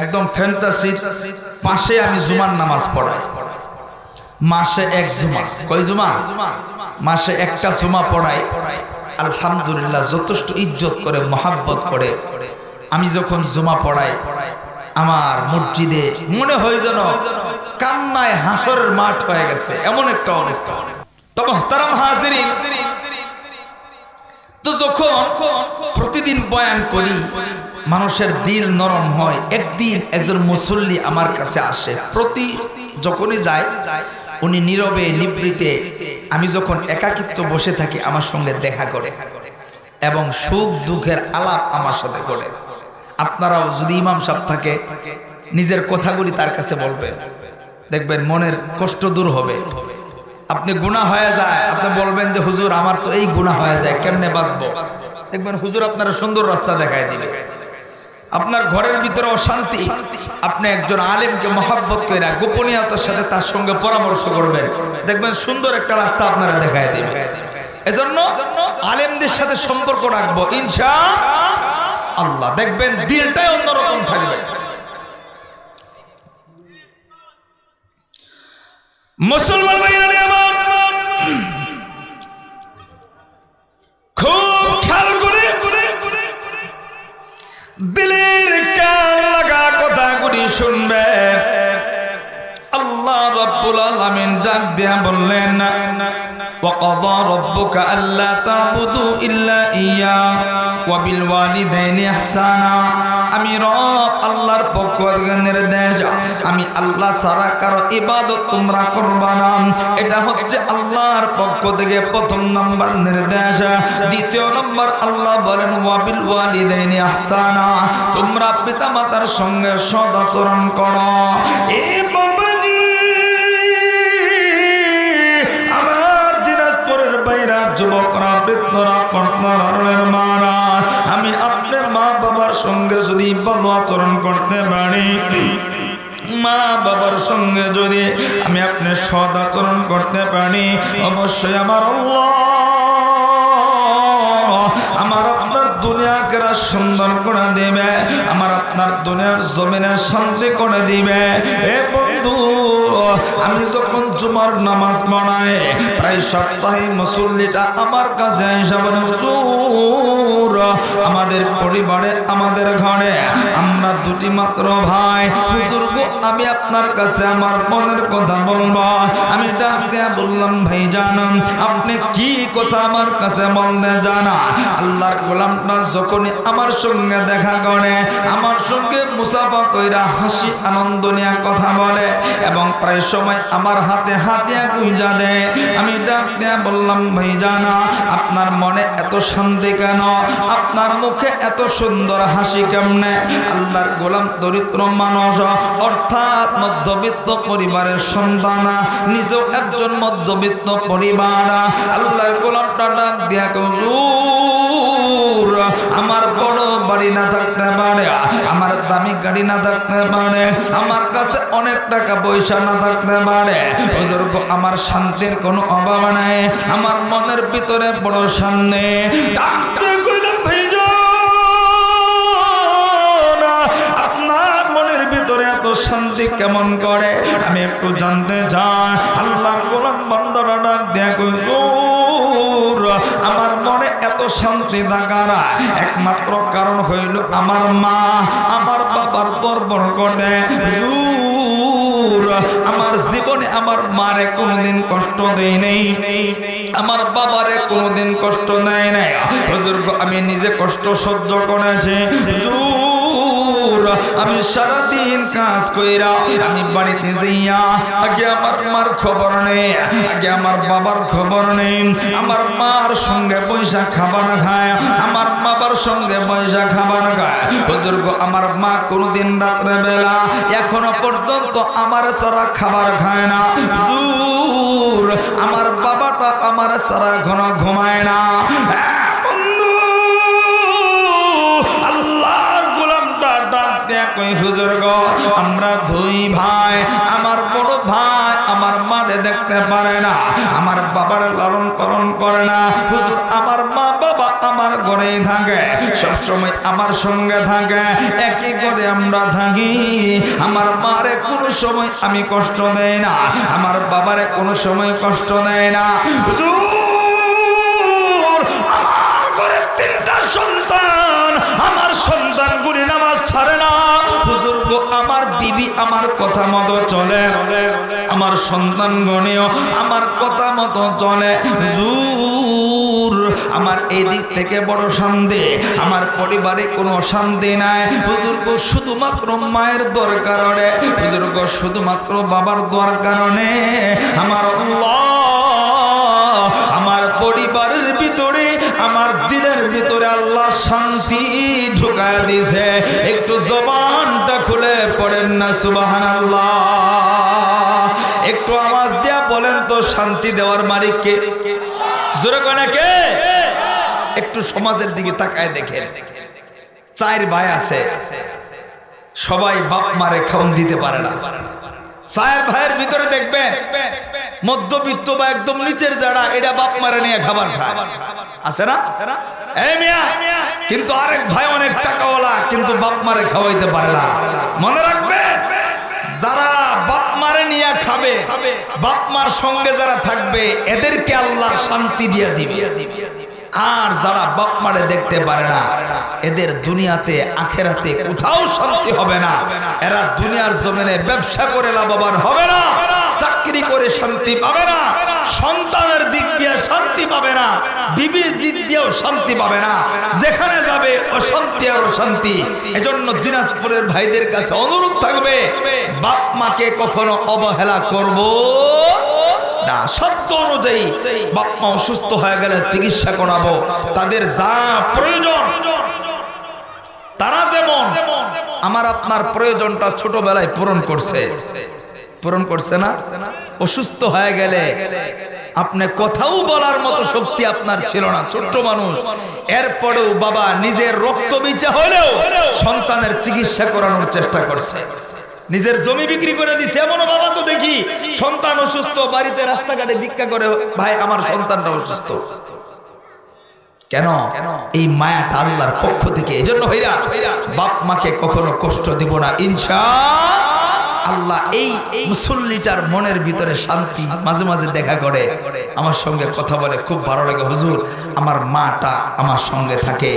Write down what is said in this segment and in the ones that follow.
একদম ফ্যান্টাসির পাশে আমি জুমার নামাজ পড়াই। মাসে এক জুমা। কয় জুমা? মাসে একটা জুমা পড়াই। আলহামদুলিল্লাহ, যথেষ্ট ইজ্জত করে, মহাব্বত করে আমি যখন জুমা পড়াই, আমার মসজিদে মনে হয় যেন কান্নায় হাসরের মাঠ হয়ে গেছে, এমন একটা অবস্থা। তবে হতারাম হাজিরিন, তো যখন প্রতিদিন বয়ান করি মানুষের দিল নরম হয়। একদিন একজন মুসল্লি আমার কাছে আসে। প্রতি যখনই যায়, উনি নীরবে, নিবৃতে। আমি যখন একাকিত্ব বসে থাকি, আমার সঙ্গে দেখা করে। এবং সুখ দুঃখের আলাপ আমার সাথে করে। আপনারাও যদি ইমাম সাহেব থাকে, নিজের কথাগুলি তার কাছে বলবেন। দেখবেন মনের কষ্ট দূর হবে। আপনি গুণা হয়ে যায়, আপনি বলবেন যে, হুজুর, আমার তো এই গুণা হয়ে যায়, কেমনে বাঁচবো? দেখবেন হুজুর আপনারা সুন্দর রাস্তা দেখায় দিবে। আপনার ঘরের ভিতরে অশান্তি। আপনি একজন আলেমকে মহাব্বত করে গোপনীয়তার সাথে তার সঙ্গে পরামর্শ করবেন। দেখবেন সুন্দর একটা রাস্তা আপনারা দেখায় দিবে। এজন্য আলেমদের সাথে সম্পর্ক রাখব, ইনশা আল্লাহ। দেখবেন দিলটাই অন্যরকম থাকবে। মুসলমান ডাক দিয়া বললেন وقضى ربك ألا تعبدوا إلا إياه وبالوالدين إحسانا আমি রব আল্লাহর পক্ষ থেকে নির্দেশ আমি আল্লাহ সারা কারো ইবাদত তোমরা করবা না এটা হচ্ছে আল্লাহর পক্ষ থেকে প্রথম নাম্বার নির্দেশ দ্বিতীয় নম্বর আল্লাহ বলেন ওয়াবিল ওয়ালিদাইনি আহসানা তোমরা পিতামাতার সঙ্গে সদাচরণ করো এ বাইরা যুবকরা, বৃদ্ধরা কর্তারের মারা আমি আপনার মা বাবার সঙ্গে যদি ভালো আচরণ করতে পারি, মা বাবার সঙ্গে যদি আমি আপনার সদ আচরণ করতে পারি, অবশ্যই আমার আমার আপনার দুনিয়াকে সুন্দর করে দিবে, আমার আপনার দুনিয়ার জমিনে শান্তি করে দিবে। এ বন্ধু আমি যখন জুমার নামাজ পড়াই, প্রায় সপ্তাহে মুসল্লিটা আমার কাছে আমাদের পরিবারে, আমাদের ঘরে আমরা দুটি মাত্র ভাই। আমি আপনার কাছে আমার মনের কথা বলব। আমি বললাম ভাই জানান আপনি কি কথা আমার কাছে বলতে জানা আল্লাহর গোলামটা যখনই আমার সঙ্গে দেখা করে, আমার সঙ্গে মুসাফা কইরা হাসি, আনন্দ নিয়ে কথা বলে এবং প্রায় সময় আমার হাতে হাতে দেয় আমি ডাক দিয়া বললাম ভাই জানা আপনার মনে এত শান্তি কেন? আপনার মুখে এত সুন্দর হাসি কেমনে? আল্লাহর গোলাম দরিদ্র মানুষ, অর্থাৎ মধ্যবিত্ত পরিবারের সন্তান, নিজেও একজন মধ্যবিত্ত পরিবার। আল্লাহর গোলামটা ডাক দিয়া হুজুর আমার বড় বাড়ি না থাকতে পারে আমার দামি গাড়ি না থাকতে পারে আমার কাছে অনেক টাকা পয়সা না থাকতে পারে। হুজুর আমার শান্তির কোনো অভাব নাই আমার মনের ভিতরে বড় এত শান্তি কেমন করে? আমি একটু জানতে চাই আল্লাহর গোলাম বন্দরা ডাক "হুজুর, আমার মনে এত শান্তি থাকার একমাত্র কারণ হইল আমার মা আমার বাবার দরবার করে আমার জীবনে আমার মারে কোনোদিন কষ্ট দেই নেই। আমার বাবারে কোনোদিন কষ্ট নেয় নাই। হুজুর আমি নিজে কষ্ট সহ্য করেছি। হুজুর, আমি সারাদিন কাজ কইরা আমি বাড়িতে যাইয়া আগে আমার মার খবর নেই আগে আমার বাবার খবর নেই আমার মার সঙ্গে পয়সা খাবার খায় আমার বাবার সঙ্গে পয়সা খাবার খায়। হুজুর গো, আমার মা কোনোদিন রাত্রে বেলা এখনও পর্যন্ত আমার সারা খাবার খায় না। হুজুর আমার বাবাটা আমার সারা এখনও ঘুমায় না। কই, হুজুর গো, আমরা দুই ভাই, আমার বড় ভাই আমার মারে দেখতে পারে না, আমার বাবার লালন পালন করে না। হুজুর, আমার মা বাবা আমার ঘরেই থাকে সব সময় আমার সঙ্গে থাকে, একই করে আমরা থাকি। আমার মারে কোনো সময় আমি কষ্ট দেয় না, আমার বাবারে কোনো সময় কষ্ট দেয় না। হুজুর, আমার ঘরে তিনটা সন্তান, আমার সন্তান গুলি নামাজ ছাড়ে গো, আমার বিবি আমার কথা মতো চলে। আমার সন্তান গণেও আমার কথা মতো চলে। হুজুর, আমার এই দিক থেকে বড় শান্তি, আমার পরিবারে কোনো অশান্তি নাই। হুজুর গো, শুধুমাত্র মায়ের দর কারণে হুজুর গো, শুধুমাত্র বাবার দোয়ার কারণে আমার আমার পরিবারের ভিতরে, আমার দিনের ভিতরে আল্লাহ শান্তি ঢুকায় দিছে একটু জবানটা খুলে পড়েন না সুবাহান একটু আওয়াজ দিয়া বলেন তো, শান্তি দেওয়ার মালিককে জোরে কে? একটু সমাজের দিকে তাকায় দেখে চায়ের ভাই আছে। সবাই বাপ মারে খাউন দিতে পারে না। চার ভাইয়ের ভিতরে দেখবেন, মধ্যবিত্ত বা একদম নিচের যারা এটা বাপ মারে নিয়ে খাবার খায়। আছে না? কিন্তু আরেক ভাই অনেক টাকাওয়ালা, কিন্তু বাপ মারে খাওয়াইতে পারে না। মনে রাখবেন, যারা বাপ মারে নিয়ে খাবে, বাপ মার সঙ্গে যারা থাকবে, এদেরকে আল্লাহ শান্তি দিয়ে দিবে। আর যারা বাপ মারে দেখতে পারে না, এদের দুনিয়াতে, আখেরাতে কোথাও শান্তি হবে না। এরা দুনিয়ার জমিনে ব্যবসা করে লাভবান হবে না, চাকরি করে শান্তি পাবে না, সন্তানের দিক দিয়ে শান্তি পাবে না, বিবির দিক দিয়েও শান্তি পাবে না। যেখানে যাবে, অশান্তি আর অশান্তি। এজন্য দিনাজপুরের ভাইদের কাছে অনুরোধ থাকবে, বাপ মাকে কখনো অবহেলা করব না সত্য অনুযায়ী বাপ মা অসুস্থ হয়ে গেলে চিকিৎসা করাবো। তাদের যা প্রয়োজন, তারা যেমন আমার আপনার প্রয়োজনটা ছোটবেলায় পূরণ করছে। পূরণ করছে না? অসুস্থ হয়ে গেলে আপনি কথাও বলার মতো শক্তি আপনার ছিল না, ছোট্ট মানুষ। এরপরেও বাবা নিজের রক্ত বিচা হলেও সন্তানের চিকিৎসা করানোর চেষ্টা করছে। নিজের জমি বিক্রি করে দিছে। এমনও বাবা তো দেখি, সন্তান অসুস্থ, বাড়িতে রাস্তাঘাটে ভিক্ষা করে, ভাই, আমার সন্তানটা অসুস্থ। কেন? এই মায়াটা আল্লাহর পক্ষ থেকে এই জন্য হইরা বাপ মাকে কখনো কষ্ট দিব না। ইনশা আল্লাহ এই মুসল্লিটার মনের ভিতরে শান্তি মাঝে মাঝে দেখা করে। আমার সঙ্গে কথা বলে, খুব ভালো লাগে হুজুর, আমার মাটা আমার সঙ্গে থাকে।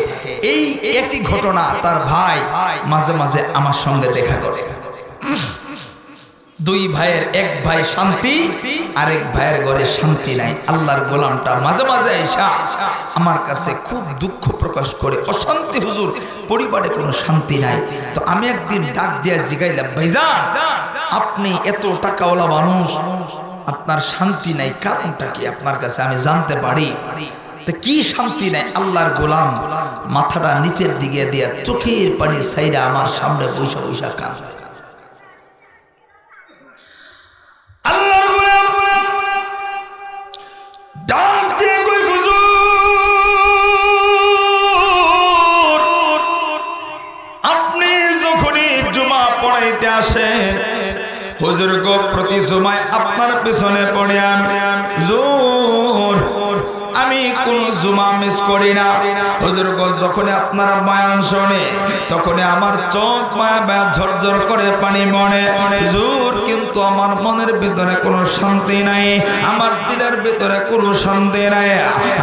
এই একটি ঘটনা তার ভাই মাঝে মাঝে আমার সঙ্গে দেখা করে। দুই ভাইয়ের এক ভাই শান্তি, আরেক ভাইয়ের ঘরে শান্তি নাই। আল্লাহর গোলামটা মাঝে মাঝে আইসা আমার কাছে খুব দুঃখ প্রকাশ করে, অশান্তি হুজুর, পরিবারে কোনো শান্তি নাই। তো আমি একদিন ডাক দিয়া জিগাইলাম, ভাইজান, আপনি এত টাকাওয়ালা মানুষ, আপনার শান্তি নাই, কারণটা কি? আপনার কাছে আমি জানতে পারি। কি শান্তি নাই? আল্লাহর গোলাম মাথাটা নিচের দিকে দিয়া চোখের পানি সাইডা আমার সামনে বৈশা বৈশা কান হুজুর গো প্রতি জুমায় আপনার পেছনে পড়ে আমি। জোর আমি কোন জুমা মিস করি না। হুজুর গো যখন আপনারা বায়ান শোনে তখন আমার চোখ মায়া ঝরঝর করে পানি মনে জোর কিন্তু আমার মনের ভিতরে কোনো শান্তি নাই, আমার দিলের ভিতরে কোনো শান্তি নাই।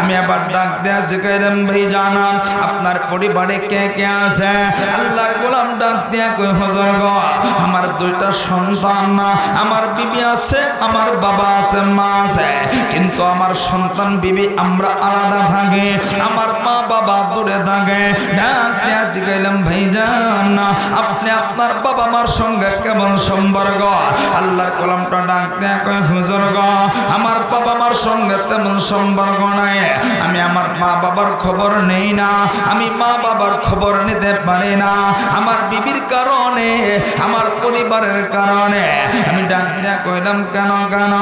আমি আবার ডাক দেয়া শিখাইলাম ভাই জানা, আপনার পরিবারে কে কে আছে? আল্লাহর গোলাম ডাক দিয়া কই হুজুর গো, আমার দুইটা সন্তান না, আমার বিবি আছে, আমার বাবা আছে, মা আছে। কিন্তু আমার সন্তান বিবি আমরা আলাদা থাকি, আমার মা বাবা দূরে থাকে। ডাক দিয়া জিগাইলাম ভাই যান না আপনি আপনার বাবা মার সঙ্গে কেমন সম্পর্ক? আল্লাহর কলমটা ডাক দেয়া কয়, হুজুর গো, আমার বাবা মার সঙ্গে তেমন সম্পর্ক নাই। আমি আমার মা বাবার খবর নেই না, আমি মা বাবার খবর নিতে পারি না। আমার বিবির কারণে, আমার পরিবারের কারণে। আমি ডাক দিয়া কইলাম, কেন কেন?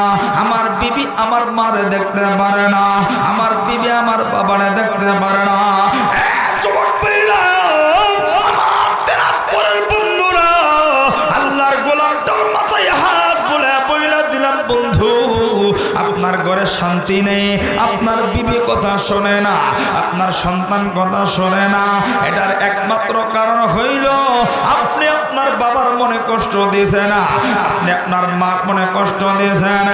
আমার বিবি আমার মারে দেখতে পারে না, আমার বিবি আমার বাবারে দেখতে পারে না। শান্তি নেই। আপনার বিবি কথা শোনে না, আপনার সন্তান কথা শোনে না। এটার একমাত্র কারণ হইল, আপনি আপনার বাবার মনে কষ্ট দিয়েছেন না, আপনি আপনার মার মনে কষ্ট দিয়েছেন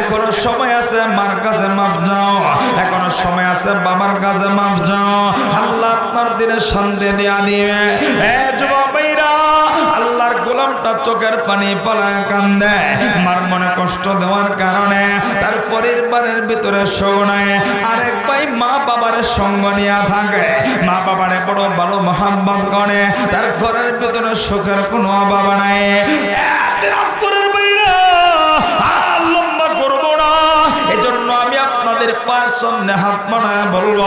এখনও সময় আছে মার কাছে মাফ যাও এখনও সময় আছে বাবার কাছে মাফ যাও আল্লাহ আপনার দিনে শান্তি দিয়া দিয়ে এ যুবকেরা আল্লাহর গোলামটা চোখের পানি পালায় কান্দে। মার মনে কষ্ট দেওয়ার কারণে তার পরিবারের ভিতরে শোনায় আরেক ভাই মা বাবার সঙ্গ নিয়ে থাকে। মা বাবারে বড় ভালো মহাব্বত করে। তার ঘরের ভিতরে সুখের কোনো অভাব নাই। লম্বা করব না। এজন্য আমি আপনাদের পায়ের সামনে হাত বানায় বলব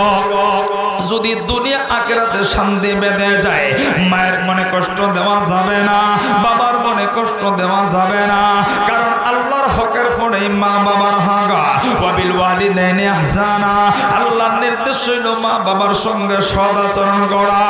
যদি দুনিয়া আকেরাতে শান্তি বেঁধে যায়, মায়ের মনে কষ্ট দেওয়া যাবে না, বাবার মনে কষ্ট দেওয়া যাবে না। কারণ আল্লাহর হকের পরে মা বাবার হাগা, ওয়াবিল ওয়ালিদাইনি ইহসানা আল্লাহর নির্দেশ হইল মা বাবার সঙ্গে সদাচরণ করা।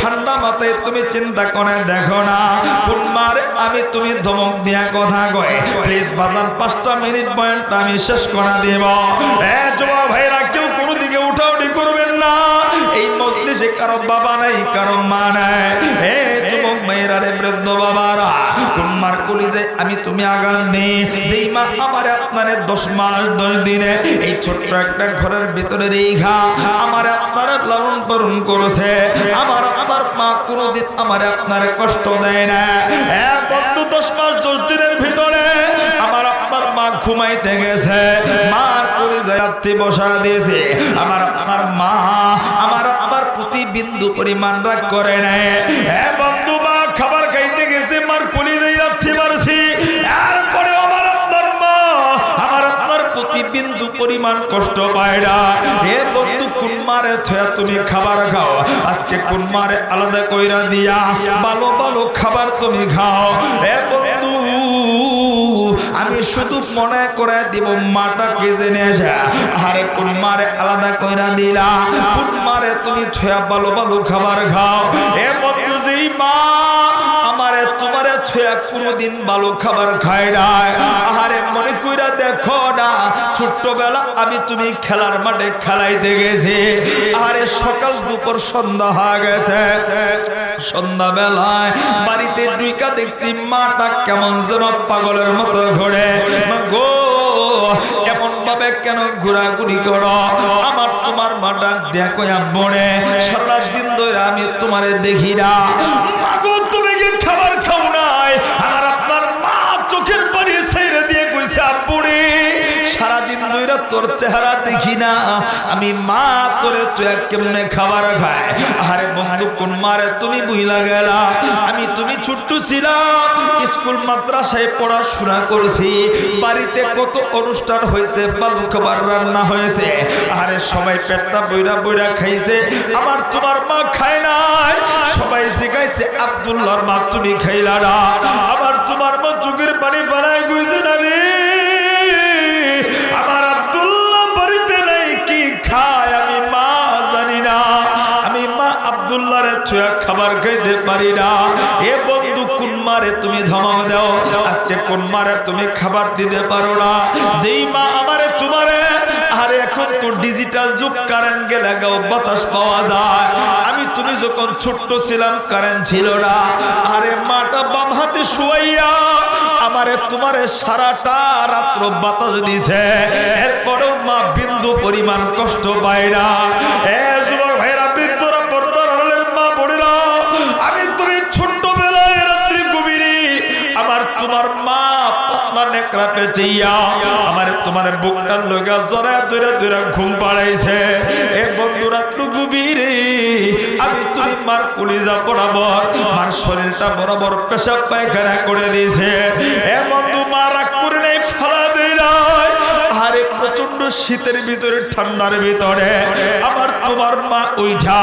ঠান্ডা মাথায় তুমি চিন্তা করে দেখো না, কোন মারে আমি তুমি ধমক দিয়া কথা কয়। প্লিজ বাজার পাঁচটা মিনিট পয়েন্ট আমি শেষ করা দিব। এ যুব ভাইরা মজলিসে কারও বাবা নাই কারও মা নাই। এ যুবক মেয়েরা রে বৃদ্ধ বাবারা কোন মার কলিজে আমি তুমি আগান নেই। যেই মা আমার আপনারে দশ মাস, দশ দিনে, এই ছোট্ট একটা ঘরের ভিতরে রেখা আমার আপনার লালন পালন করেছে। আমার আমার মা কোনোদিন আমার আপনার কষ্ট দেয় না। বন্ধু, দশ মাস, দশ দিনের ভিতরে আমার আপনার মা ঘুমাইতে গেছে। মার কলিজে রাত্রি বসা দিয়েছে। আমার আমার মা আমার আমার বিন্দু পরিমাণ রাগ করে নেয় খাবার খাইতে গেছে, মার কলিজে রাত্রি মারছি। এরপরে মা, আমার কষ্ট পায় না। বন্ধু থয়া তুমি খাবার খাও। আজকে আলাদা কইরা দিয়া, ভালো ভালো খাবার তুমি খাও। এ বন্ধু আমি শুধু মনে করে দিব, মাটা কে জেনে যা আরে কোন মারে আলাদা কইরা দিলা? কোন মারে তুমি ছয়া ভালো ভালো খাবার খাও? এ বন্ধু যেই মা আমারে তোমারে ছয়া কোনোদিন ভালো খাবার খায় না। আহারে, মনে কইরা দেখো না, ছোট্টবেলা আমি তুমি খেলার মাঠে খেলাইতে গেছি। আরে সকাল দুপুর সন্ধ্যা হয়ে গেছে। সন্ধ্যা বেলায় বাড়িতে ডুইকা দেখছি মাটা কেমন যেন পাগলের মতো ঘোরে। গো এমন ভাবে কেন ঘোরাঘুরি করো? আমার তোমার মাটা দেখো বনে সারা দিন ধরে আমি তোমারে দেখি না। মাগো তুমি কি খাবার ধরে মা তুমি করছি। বাড়িতে কত অনুষ্ঠান হয়েছে বালু খাবার রান্না হয়েছে। আরে সবাই পেটটা বইরা বইরা খাইছে। আমার তোমার মা খায় নাই। সবাই শিখাইছে আব্দুল্লাহর মা তুমি খাইলা না। আবার তোমার মা চোখের পানি বানায় গইছে না রে। ছুঁয়া খাবার খাইতে পারি না। এ বন্ধু, কোন মারে তুমি দাও? আজকে কোন মারে তুমি খাবার দিতে পারো না? যেই মা আমারে তোমারে আমি তুমি যখন ছোট্ট ছিলাম কারেন্ট ছিল না। আরে মাটা বাম হাতে শুয়াইয়া আমারে তোমারে সারাটা রাত্র বাতাস দিছে। এরপরেও মা বিন্দু পরিমাণ কষ্ট পায় না। আমার মা পাতলা নেকড়া পেঁচিয়া আমার, তোমার বুকটার লগা জরা জরা জরা ঘুম পাড়াইছে। এ বন্ধু রাত্র গভীরে আমি তুমি মার কলিজা বরাবর মার শরীরটা বরাবর পেশাব পায়খানা করে দিয়েছে। এ বন্ধু, মা রাগ করে নাই, ফালা দেয় নাই। আরে প্রচণ্ড শীতের ভিতরে, ঠান্ডার ভিতরে। আমার তোমার মা উইঠা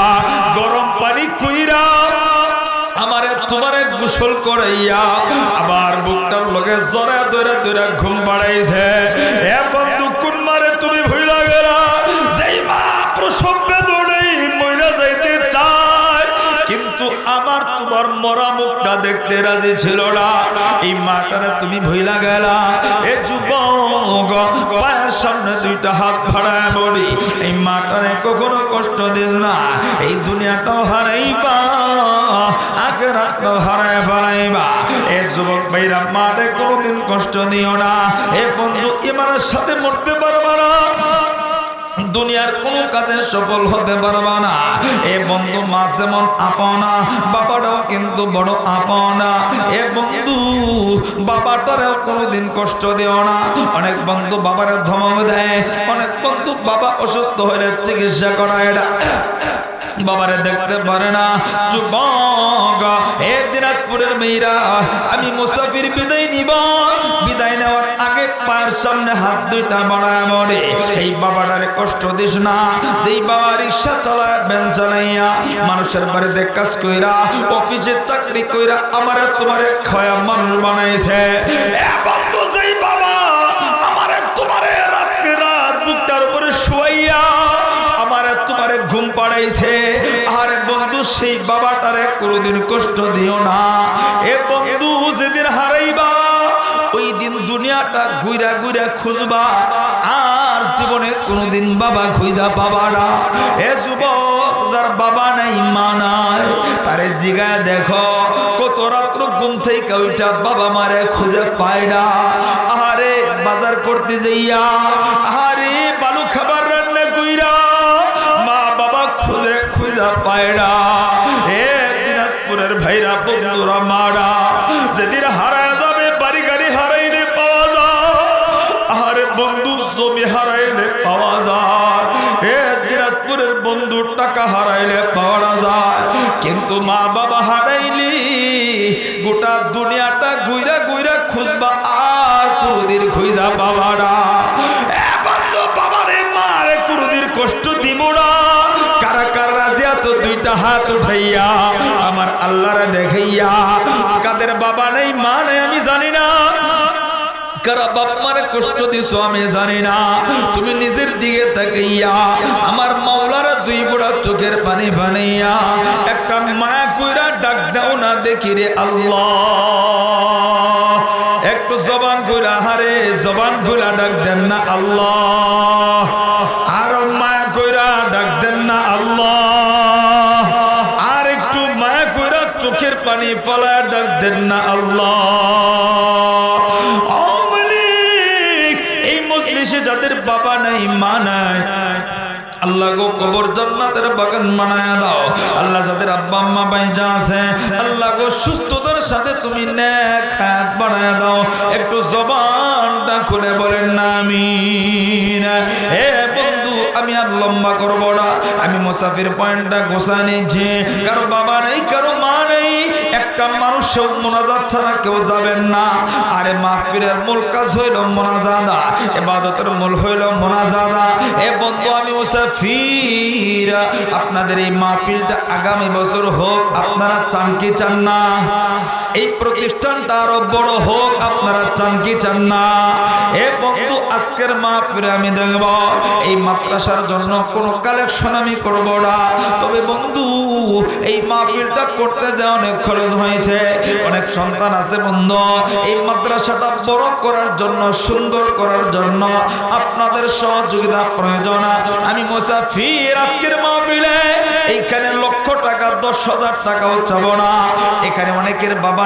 গরম পানি কইরা আমারে তোমারে গোসল করাইয়া আবার বুকটার লগে জরা দইরা দইরা ঘুম বাড়াইছে। এ বন্ধু, কোন মারে তুমি ভুইলা গেলা? যেই মা প্রসব বেদনেই মইরা যাইতে চায়, কিন্তু মা দেখতে রাজি ছিল না। এই তুমি সামনে দুইটা হাত বলি, এই কখনো কষ্ট দিস না, এই দুনিয়াটাও হারাইবা। আখেরাতটাও হারায় ফেলাইবা। এ যুবক ভাইরা মারে কোনোদিন কষ্ট দিও না। এ বন্ধু ইমানের সাথে মরতে পারবা না। দুনিয়ার কোন কাজে সফল হতে পারবা না। এ বন্ধু মা যেমন আপনা বাবাটাও কিন্তু বড় আপনা। এ বন্ধু বাবাটারেও কোনোদিন কষ্ট দিও না। অনেক বন্ধু বাবারে ধমক দেয়। অনেক বন্ধু বাবা অসুস্থ হলে চিকিৎসা করায় না। বাবারে দেখতে পারে না। যুবক, এ দিনাজপুরের মেয়েরা, আমি মুসাফির বিদায় নিব। বিদায় নেওয়ার আগে পায়ের সামনে হাত দুইটা বাড়ায় মরে। এই বাবাটারে কষ্ট দিস না। যেই বাবা রিক্সা চালায়, ভ্যান চালাইয়া মানুষের বাড়িতে কাজ কইরা, অফিসে চাকরি কইরা আমারে তোমারে খয়া মানুষ বানাইছে। বন্ধু কোনোদিন কষ্ট দিও না। এ বন্ধু যেদিন হারাইবা, ওই দিন দুনিয়াটা ঘুরা ঘুরা খুঁজবা। আর জীবনে কোনোদিন বাবা খুঁজা পাবা না। এ যুবক, যার বাবা নাই, মা নাই, তারে জিগায় দেখো, কত রাত্র ঘুম থেকে ওইটা বাবা মারে খুঁজে পায় না। আরে বাজার করতে যাইয়া আরে বালু খাবার রান্না কইরা মা বাবা খুঁজে খুঁজে পায় না। এ ভাইরা, বন্ধুরা, মারা। যেদিন হারায় যাবে, বাড়ি গাড়ি হারাইলে পাওয়া যায়। আরে বন্ধু, জমি হারাইলে পাওয়া যায়। এ দিনাজপুরের বন্ধু, টাকা হারাইলে পাওয়া যায়। কিন্তু মা বাবা হারাইলি, গোটা দুনিয়াটা ঘুইরা ঘুইরা খুঁজবা আর কোনদিন খুঁজা পাবা দুইটা হাত উঠাইয়া আমার আল্লাহরে দেখাইয়া। কাদের বাবা নেই, মা নেই, আমি জানি না। দুই চোখের পানি বানাইয়া একটা মায়া কইরা ডাক দাও না দেখি রে আল্লাহ। একটু জবান কইরা হারে জবান কইরা ডাক দেন না আল্লাহ। মজলিসে যাদের বাবা নাই, মা নাই, আল্লাহ গো কবর জান্নাতের বাগান বানায় দাও। আল্লাহ যাদের আব্বা আম্মা বাইজা আছে, আল্লাহ গো সুস্থতার সাথে তুমি হায়াত বানায় দাও। একটু জবানটা খুলে বলেন না, আমিন। হে বন্ধু, আমি আর লম্বা করব না। আমি মুসাফির পয়েন্টটা গোসা নিয়েছি। কারও বাবা নেই, কারও মা একটা মানুষেও মোনাজাত ছাড়া কেউ যাবেন না। আরে মাহফিলের মূল কাজ হইল মোনাজাদা, এবাদতের মূল হইল মোনাজাদা। এ বন্ধু, আমি মুসাফির। আপনাদের এই মাহফিলটা আগামী বছর হোক, আপনারা চান কি চান না? এই প্রতিষ্ঠানটা আরও বড় হোক, আপনারা চান কি চান না? এ বন্ধু, আজকের মাহফিলে আমি দেখব, এই মাদ্রাসার জন্য কোনো কালেকশন আমি করব না। তবে বন্ধু, এই মাহফিলটা করতে যে অনেক খরচ হয়েছে অনেক সন্তান আছে বন্ধু। এই মাদ্রাসাটা বড় করার জন্য, সুন্দর করার জন্য আপনাদের সহযোগিতা প্রয়োজন। আমি মুসাফির আজকের মাহফিলে এইখানে লক্ষ টাকা, দশ হাজার টাকাও চাবো না। এখানে অনেকের বাবা